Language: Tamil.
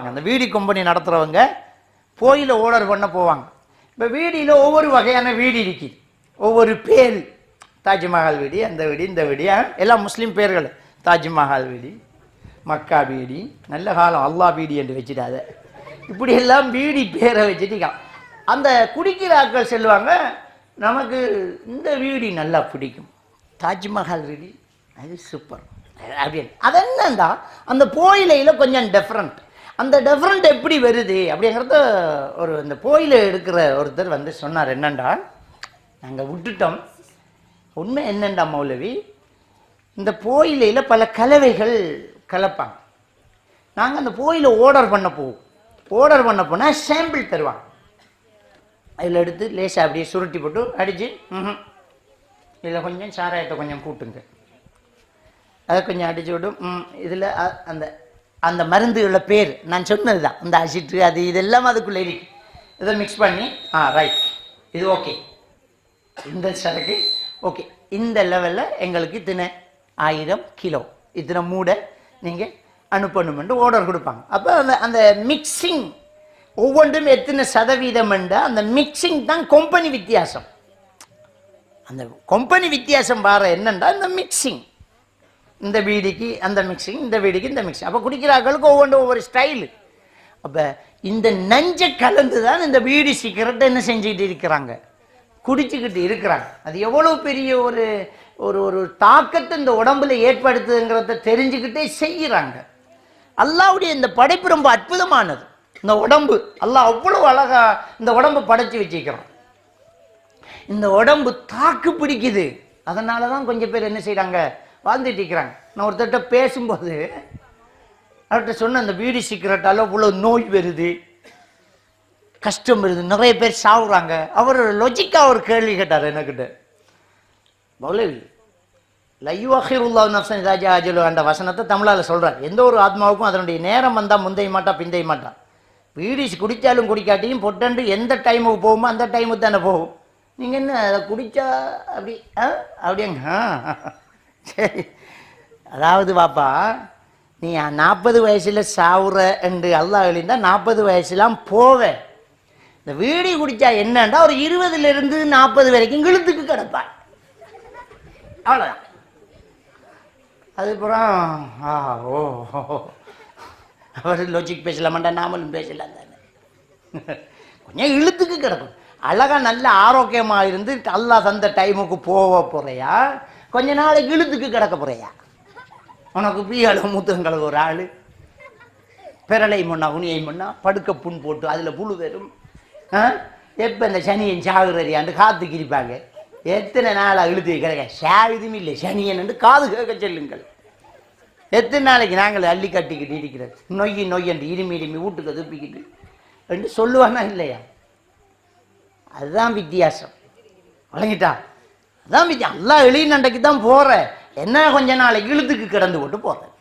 அந்த வீடி கம்பெனி நடத்துகிறவங்க போயில் ஓடர் பண்ண போவாங்க. இப்போ வீடியில் ஒவ்வொரு வகையான வீடு இருக்குது ஒவ்வொரு பேர். தாஜ்மஹால் வீடி அந்த வீடு இந்த வீடு. எல்லாம் முஸ்லீம் பேர்கள். தாஜ்மஹால் வீடி மக்கா வீடி நல்ல காலம் அல்லாஹ் வீடி என்று வச்சுட்டாத. இப்படி எல்லாம் வீடி பேரை வச்சுட்டு அந்த குடிக்கிற ஆட்கள் செல்வாங்க நமக்கு இந்த வீடி நல்லா பிடிக்கும். தாஜ்மஹால் வீடி அது சூப்பர் அப்படின்னு. அது அந்த போயிலையில் கொஞ்சம் டிஃப்ரெண்ட் அந்த டிஃப்ரெண்ட் எப்படி வருது அப்படிங்கிறத ஒரு இந்த போயில எடுக்கிற ஒருத்தர் வந்து சொன்னார். என்னண்டா? நாங்கள் விட்டுட்டோம். உண்மை என்னண்டா மௌலவி? இந்த போயிலையில் பல கலவைகள் கலப்பாங்க. நாங்கள் அந்த போயில ஆர்டர் பண்ண போவோம் ஆர்டர் பண்ண போனால் சாம்பிள் தருவாங்க. அதில் எடுத்து லேசாக அப்படியே சுருட்டி போட்டு அடித்து ம் இதில் கொஞ்சம் சாராயத்தை கொஞ்சம் கூட்டுங்க. அதை கொஞ்சம் அடிச்சு விடும் இதில் அந்த அந்த மருந்துகள பேர். நான் சொன்னது தான் அந்த அசிட்டு அது இதெல்லாம் அதுக்குள்ளே இருக்கு. இதை மிக்ஸ் பண்ணி ஆ ரைட் இது ஓகே இந்த சரக்கு ஓகே இந்த லெவலில் எங்களுக்கு இத்தனை ஆயிரம் கிலோ. இத்தனை மூடை நீங்கள் அனுப்பணுமென்று ஆர்டர் கொடுப்பாங்க. அப்போ அந்த அந்த மிக்சிங் ஒவ்வொன்றும் எத்தனை சதவீதம் அந்த மிக்சிங் தான் கம்பெனி வித்தியாசம். அந்த கம்பெனி வித்தியாசம் பாரு என்னண்டா இந்த மிக்சிங் இந்த வீடிக்கு அந்த மிக்சிங் இந்த வீடிக்கு இந்த மிக்சிங் அப்போ குடிக்கிறார்களுக்கு ஒவ்வொன்றும் ஒவ்வொரு ஸ்டைலு அப்போ இந்த நஞ்சை கலந்து தான் இந்த வீடி சிகரெட்டை என்ன செஞ்சுக்கிட்டு இருக்கிறாங்க? குடிச்சுக்கிட்டு இருக்கிறாங்க. அது எவ்வளோ பெரிய ஒரு ஒரு ஒரு தாக்கத்தை இந்த உடம்புல ஏற்படுத்துதுங்கிறத தெரிஞ்சுக்கிட்டே செய்கிறாங்க. அல்லாவுடைய இந்த படைப்பு ரொம்ப அற்புதமானது. இந்த உடம்பு அல்லாஹ் அவ்வளோ அழகாக இந்த உடம்பு படைச்சி வச்சுக்கிறான் இந்த உடம்பு தாக்கு பிடிக்குது. அதனால தான் கொஞ்சம் பேர் என்ன செய்கிறாங்க வாழ்ந்துட்டு இருக்கிறாங்க. நான் ஒருத்தர்கிட்ட பேசும்போது அவர்கிட்ட சொன்ன அந்த வீடு சிகரெட்டால் இவ்வளோ நோய் வருது கஷ்டம் வருது நிறைய பேர் சாவுறாங்க. அவர் லொஜிக்காக ஒரு கேள்வி கேட்டார் எனக்கிட்ட. மௌலவி லைவாஹிருல்லா நப்சன் ராஜா அஜலு அந்த வசனத்தை தமிழால் சொல்கிறார் எந்த ஒரு ஆத்மாவுக்கும் அதனுடைய நேரம் வந்தால் முந்தைய மாட்டா பிந்தைய மாட்டா. பீடிஸ் குடித்தாலும் குடிக்காட்டியும் பொட்டண்டு எந்த டைமுக்கு போகுமோ அந்த டைமுக்கு தானே போகும். நீங்கள் என்ன அதை குடித்தா அப்படி ஆ? அப்படிங்க ஆ. சரி. அதாவது பாப்பா நீ நாற்பது வயசில் சாவுற என்று அல்லாஹ் எழுந்தா நாற்பது வயசுலாம் போவேன் இந்த வீடி குடித்தா என்னண்டா ஒரு இருபதுலேருந்து நாற்பது வரைக்கும் இழுத்துக்கு கிடப்பாள். அவ்வளோதான் அதுக்கப்புறம் ஆ ஓ அவர் லோஜிக் பேசலாமாண்டா நாமளும் பேசலாம் தானே. கொஞ்சம் இழுத்துக்கு கிடக்கும். அழகா நல்ல ஆரோக்கியமாக இருந்து அல்லாஹ் தந்த டைமுக்கு போக போகிறையா கொஞ்ச நாளைக்கு இழுத்துக்கு கிடக்க போறியா? உனக்கு பியால மூத்திரம் கலக்க ஒரு ஆள். பிறலை முன்னா உனியை முன்னா படுக்க புண் போட்டு அதில் புழு வரும் எப்போ இந்த சனியன் சாகுறியாண்டு காத்து கிரிப்பாங்க. எத்தனை நாளாக இழுத்து கிடக்க? சாகுதும் இல்லை. சனியன் காது கேட்க செல்லுங்கள். எத்தனை நாளைக்கு நாங்கள் அள்ளி கட்டிக்கிட்டு இருக்கிறது நொய்யி நொய்யன்று இருமி இருமி வீட்டுக்கு துப்பிக்கிட்டு. என்று சொல்லுவானா இல்லையா? அதுதான் வித்தியாசம். வழங்கிட்டா? அதான் வித்தியா எல்லாம் எளிய நண்டைக்கு தான் போகிற என்ன கொஞ்ச நாளைக்கு இழுத்துக்கு கிடந்து போட்டு போகிறேன்